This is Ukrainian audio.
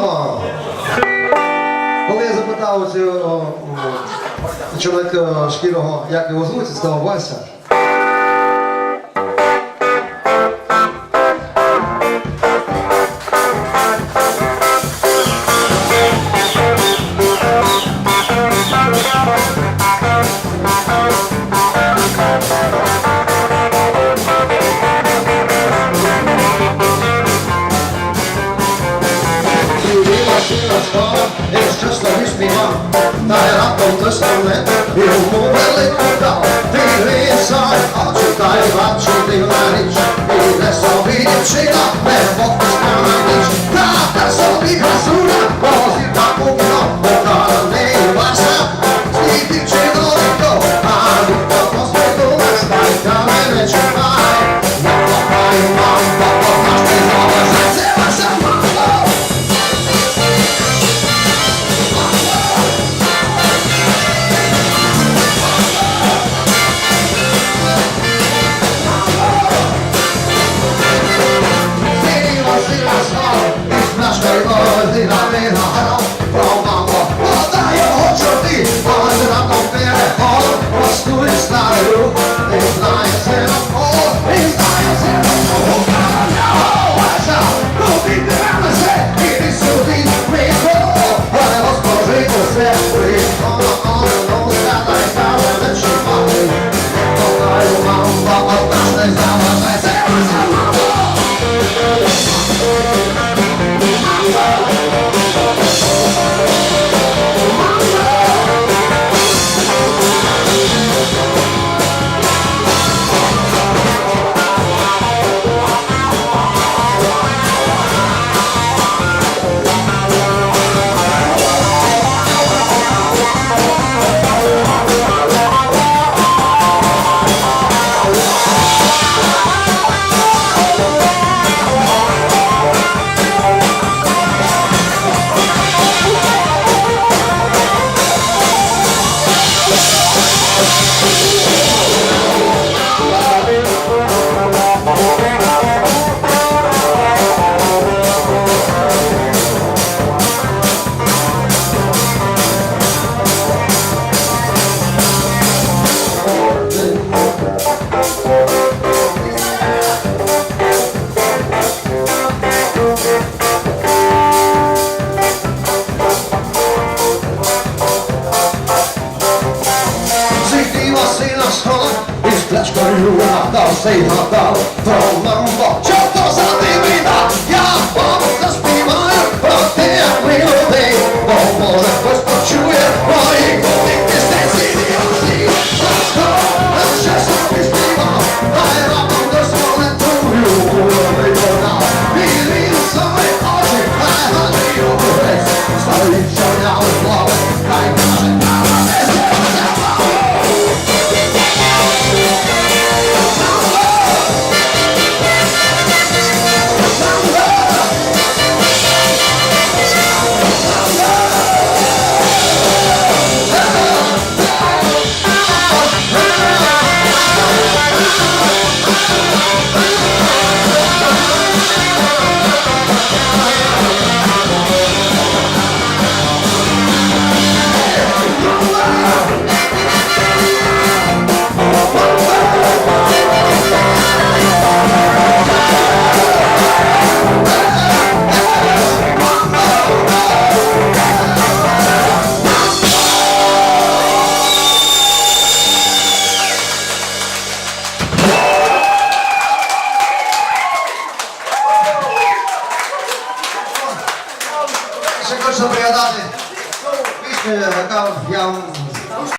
мама. Коли я запитав цього чоловіка шкірого, як його звуть, сказав Вася. Сіла школа, і щасливі співа, та й раптом ти стане, і йому велику дав. Ти грісай, а читай, бачу дивна річ, і не собі дівчина, не вовкуська Сила, слава, і справжня Сиділа сина стола і з плячкою гадав, сей гадав про мамбо. Що то за дивина? Я вам заспіваю про ми людей, бо може хтось почує мої кутик пісень сиділи. А ще собі співав, а я раптом. І самі очі, хай його грець, стоїть чорняли слави, хай Grzegorz opowiadany. Piszmy, jaka